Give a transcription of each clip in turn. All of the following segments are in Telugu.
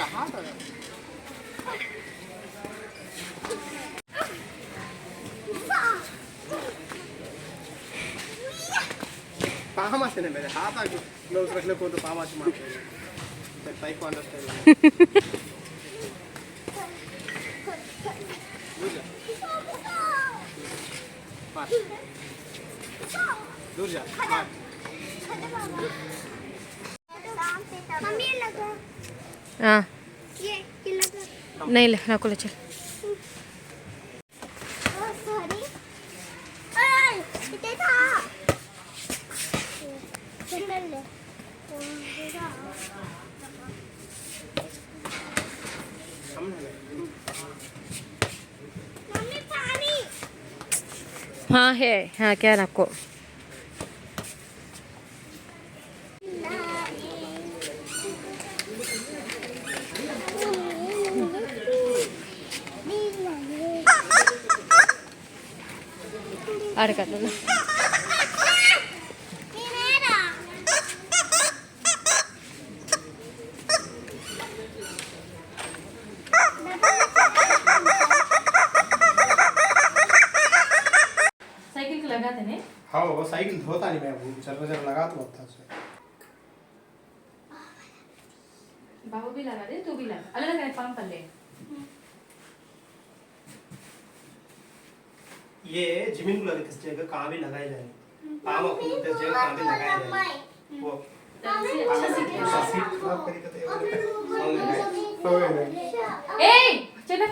ఇంకా హాట్ पामास है ना मेरे हाथ आगे ग्लव्स रखने को तो पामास मारते हैं टाइप को अंडरस्टैंड दूर जा मार मम्मी ये लगा ಹಾಂ ಇಲ್ಲ ಹಾಕೊಳ್ಳ ಚಲ್ ಹಾಂ ಹೇ ಹಾಂ ಕ್ಯಾನ್ ಹಾಕೋ నేనేరా साइकिल को लगाते ने हाँ वो साइकिल धोता नहीं मैं वो जरा जरा लगा तो होता है बाबू भी लगा दे तू भी लगा अलग अलग पाम कर ले ये जमीन को लगे किस जगह कहाँ भी लगाए जाएंगे पाम को किस जगह कहाँ भी लगाए जाएंगे वो अच्छा सीख ऐसा सीट खराब करी करते हैं हो गए ए चल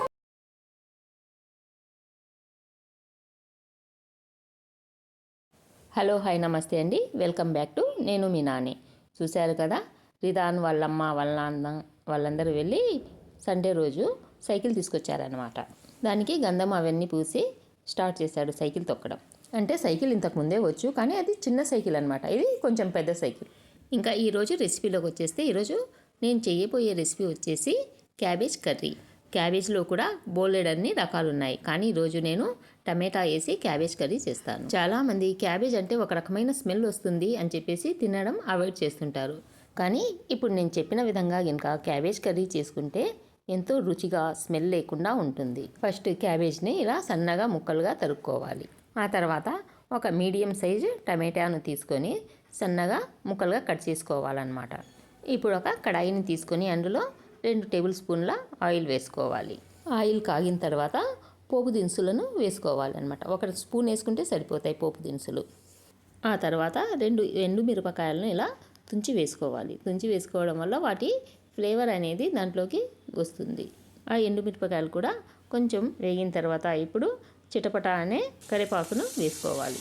హలో హాయ్ నమస్తే అండి వెల్కమ్ బ్యాక్ టు నేను మీ నాని చూశారు కదా రిదాన్ వాళ్ళమ్మ వాళ్ళ నాన్న వాళ్ళందరూ వెళ్ళి సండే రోజు సైకిల్ తీసుకొచ్చారనమాట దానికి గంధం అవన్నీ పూసి స్టార్ట్ చేశాడు సైకిల్ తొక్కడం. అంటే సైకిల్ ఇంతకు ముందే వచ్చు కానీ అది చిన్న సైకిల్ అనమాట ఇది కొంచెం పెద్ద సైకిల్. ఇంకా ఈరోజు రెసిపీలోకి వచ్చేస్తే ఈరోజు నేను చేయబోయే రెసిపీ వచ్చేసి క్యాబేజ్ కర్రీ. క్యాబేజ్లో కూడా బోలెడన్ని రకాలు ఉన్నాయి కానీ ఈరోజు నేను టమాటా వేసి క్యాబేజ్ కర్రీ చేస్తాను. చాలామంది క్యాబేజ్ అంటే ఒక రకమైన స్మెల్ వస్తుంది అని చెప్పేసి తినడం అవాయిడ్ చేస్తుంటారు. కానీ ఇప్పుడు నేను చెప్పిన విధంగా కనుక క్యాబేజ్ కర్రీ చేసుకుంటే ఎంతో రుచిగా స్మెల్ లేకుండా ఉంటుంది. ఫస్ట్ క్యాబేజ్ని ఇలా సన్నగా ముక్కలుగా తరుక్కోవాలి. ఆ తర్వాత ఒక మీడియం సైజు టమాటాను తీసుకొని సన్నగా ముక్కలుగా కట్ చేసుకోవాలన్నమాట. ఇప్పుడు ఒక కడాయిని తీసుకొని అందులో రెండు టేబుల్ స్పూన్ల ఆయిల్ వేసుకోవాలి. ఆయిల్ కాగిన తర్వాత పోపు దినుసులను వేసుకోవాలన్నమాట. ఒక స్పూన్ వేసుకుంటే సరిపోతాయి పోపు దినుసులు. ఆ తర్వాత రెండు ఎండు మిరపకాయలను ఇలా తుంచి వేసుకోవాలి. తుంచి వేసుకోవడం వల్ల వాటి ఫ్లేవర్ అనేది దాంట్లోకి వస్తుంది. ఆ ఎండు మిరపకాయలు కూడా కొంచెం వేగిన తర్వాత ఇప్పుడు చిటపట అనే కరివేపాకును వేసుకోవాలి.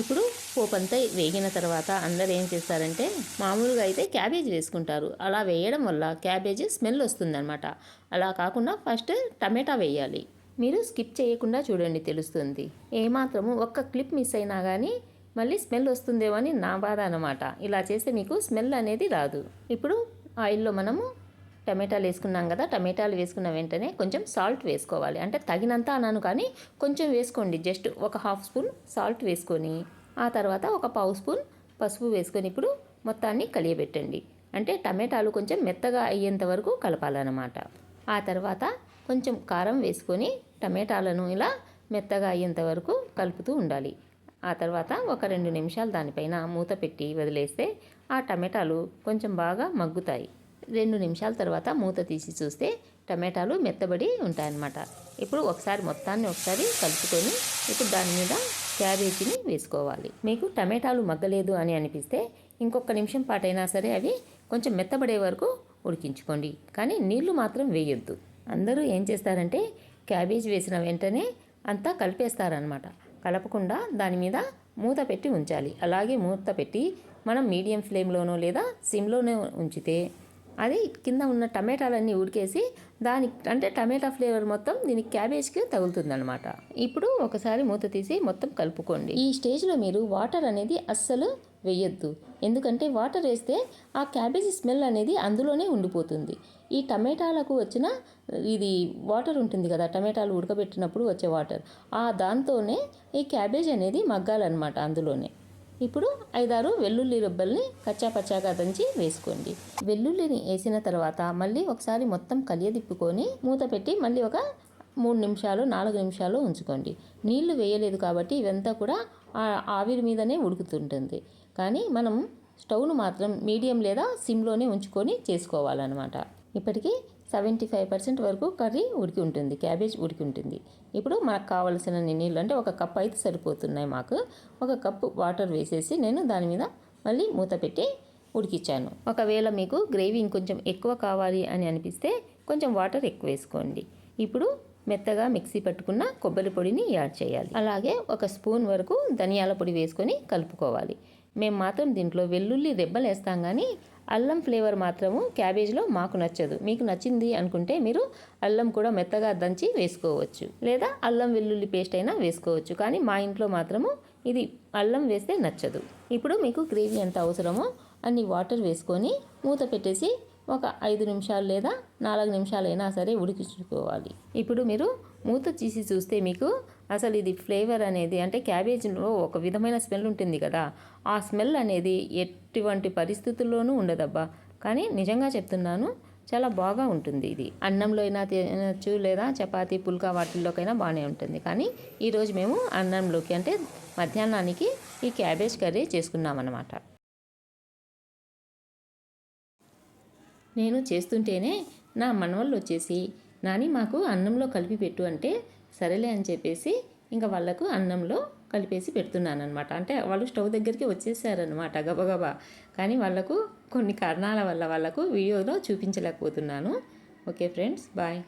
ఇప్పుడు పోపంతా వేగిన తర్వాత అందరు ఏం చేస్తారంటే మామూలుగా అయితే క్యాబేజ్ వేసుకుంటారు. అలా వేయడం వల్ల క్యాబేజ్ స్మెల్ వస్తుందన్నమాట. అలా కాకుండా ఫస్ట్ టమాటా వేయాలి. మీరు స్కిప్ చేయకుండా చూడండి తెలుస్తుంది. ఏమాత్రము ఒక్క క్లిప్ మిస్ అయినా కానీ మళ్ళీ స్మెల్ వస్తుందేమో అని నా బాధ అనమాట ఇలా చేస్తే మీకు స్మెల్ అనేది రాదు. ఇప్పుడు ఆయిల్లో మనము టమాటాలు వేసుకున్నాం కదా టమాటాలు వేసుకున్న వెంటనే కొంచెం సాల్ట్ వేసుకోవాలి. అంటే తగినంత అన్నాను కానీ కొంచెం వేసుకోండి. జస్ట్ ఒక హాఫ్ స్పూన్ సాల్ట్ వేసుకొని ఆ తర్వాత ఒక పావు స్పూన్ పసుపు వేసుకొని ఇప్పుడు మొత్తాన్ని కలియబెట్టండి. అంటే టమాటాలు కొంచెం మెత్తగా అయ్యేంత వరకు కలపాలన్నమాట. ఆ తర్వాత కొంచెం కారం వేసుకొని టమాటాలను ఇలా మెత్తగా అయ్యేంత వరకు కలుపుతూ ఉండాలి. ఆ తర్వాత ఒక రెండు నిమిషాలు దానిపైన మూత పెట్టి వదిలేస్తే ఆ టమాటాలు కొంచెం బాగా మగ్గుతాయి. రెండు నిమిషాల తర్వాత మూత తీసి చూస్తే టమాటాలు మెత్తబడి ఉంటాయన్నమాట. ఇప్పుడు ఒకసారి మొత్తాన్ని ఒకసారి కలుపుకొని ఇప్పుడు దాని మీద క్యాబేజీని వేసుకోవాలి. మీకు టమాటాలు మగ్గలేదు అని అనిపిస్తే ఇంకొక నిమిషం పాటైనా సరే అవి కొంచెం మెత్తబడే వరకు ఉడికించుకోండి. కానీ నీళ్ళు మాత్రం వేయొద్దు. అందరూ ఏం చేస్తారంటే క్యాబేజ్ వేసిన వెంటనే అంతా కలిపేస్తారనమాట కలపకుండా దాని మీద మూత పెట్టి ఉంచాలి. అలాగే మూత పెట్టి మనం మీడియం ఫ్లేమ్లోనో లేదా సిమ్లోనో ఉంచితే అది కింద ఉన్న టమాటాలన్నీ ఉడికేసి దానికి అంటే టమాటా ఫ్లేవర్ మొత్తం దీనికి క్యాబేజ్కి తగులుతుందనమాట ఇప్పుడు ఒకసారి మూత తీసి మొత్తం కలుపుకోండి. ఈ స్టేజ్లో మీరు వాటర్ అనేది అస్సలు వేయొద్దు. ఎందుకంటే వాటర్ వేస్తే ఆ క్యాబేజీ స్మెల్ అనేది అందులోనే ఉండిపోతుంది. ఈ టమాటాలకు వచ్చిన ఇది వాటర్ ఉంటుంది కదా టమాటాలు ఉడకబెట్టినప్పుడు వచ్చే వాటర్. ఆ దాంతోనే ఈ క్యాబేజ్ అనేది మగ్గాలన్నమాట అందులోనే. ఇప్పుడు ఐదారు వెల్లుల్లి రబ్బల్ని కచ్చాపచ్చాగా దంచి వేసుకోండి. వెల్లుల్లిని వేసిన తర్వాత మళ్ళీ ఒకసారి మొత్తం కలియదిప్పుకొని మూత పెట్టి మళ్ళీ ఒక మూడు నిమిషాలు నాలుగు నిమిషాలు ఉంచుకోండి. నీళ్ళు వేయలేదు కాబట్టి ఇవంతా కూడా ఆవిరి మీదనే ఉడుకుతుంటుంది. కానీ మనం స్టవ్ను మాత్రం మీడియం లేదా సిమ్లోనే ఉంచుకొని చేసుకోవాలన్నమాట. ఇప్పటికీ సెవెంటీ ఫైవ్ పర్సెంట్ వరకు కర్రీ ఉడికి ఉంటుంది క్యాబేజ్ ఉడికి ఉంటుంది. ఇప్పుడు మనకు కావలసిన నీళ్ళు అంటే ఒక కప్ అయితే సరిపోతున్నాయి మాకు. ఒక కప్పు వాటర్ వేసేసి నేను దాని మీద మళ్ళీ మూత పెట్టి ఉడికిచ్చాను. ఒకవేళ మీకు గ్రేవీ ఇంకొంచెం ఎక్కువ కావాలి అని అనిపిస్తే కొంచెం వాటర్ ఎక్కువ వేసుకోండి. ఇప్పుడు మెత్తగా మిక్సీ పట్టుకున్న కొబ్బరి పొడిని యాడ్ చేయాలి. అలాగే ఒక స్పూన్ వరకు ధనియాల పొడి వేసుకొని కలుపుకోవాలి. మేము మాత్రం దీంట్లో వెల్లుల్లి రెబ్బలు వేస్తాం కానీ అల్లం ఫ్లేవర్ మాత్రము క్యాబేజ్లో మాకు నచ్చదు. మీకు నచ్చింది అనుకుంటే మీరు అల్లం కూడా మెత్తగా దంచి వేసుకోవచ్చు. లేదా అల్లం వెల్లుల్లి పేస్ట్ అయినా వేసుకోవచ్చు. కానీ మా ఇంట్లో మాత్రము ఇది అల్లం వేస్తే నచ్చదు. ఇప్పుడు మీకు గ్రేవీ ఎంత అవసరమో అన్ని వాటర్ వేసుకొని మూత పెట్టేసి ఒక ఐదు నిమిషాలు లేదా నాలుగు నిమిషాలైనా సరే ఉడికించుకోవాలి. ఇప్పుడు మీరు మూత తీసి చూస్తే మీకు అసలు ఇది ఫ్లేవర్ అనేది అంటే క్యాబేజ్లో ఒక విధమైన స్మెల్ ఉంటుంది కదా ఆ స్మెల్ అనేది ఎటువంటి పరిస్థితుల్లోనూ ఉండదబ్బా. కానీ నిజంగా చెప్తున్నాను చాలా బాగా ఉంటుంది ఇది. అన్నంలో అయినా తినచ్చు లేదా చపాతి పుల్కా వాటిల్లోకైనా బాగానే ఉంటుంది. కానీ ఈరోజు మేము అన్నంలోకి అంటే మధ్యాహ్నానికి ఈ క్యాబేజ్ కర్రీ చేసుకున్నామన్నమాట. నేను చేస్తుంటేనే నా మనవళ్ళు వచ్చేసి నాని మాకు అన్నంలో కలిపి పెట్టు అంటే సరేలే అని చెప్పేసి ఇంకా వాళ్ళకు అన్నంలో కలిపేసి పెడుతున్నాను అనమాట అంటే వాళ్ళు స్టవ్ దగ్గరికి వచ్చేసారనమాట గబగబా. కానీ వాళ్ళకు కొన్ని కారణాల వల్ల వాళ్ళకు వీడియోలో చూపించలేకపోతున్నాను. Okay friends bye.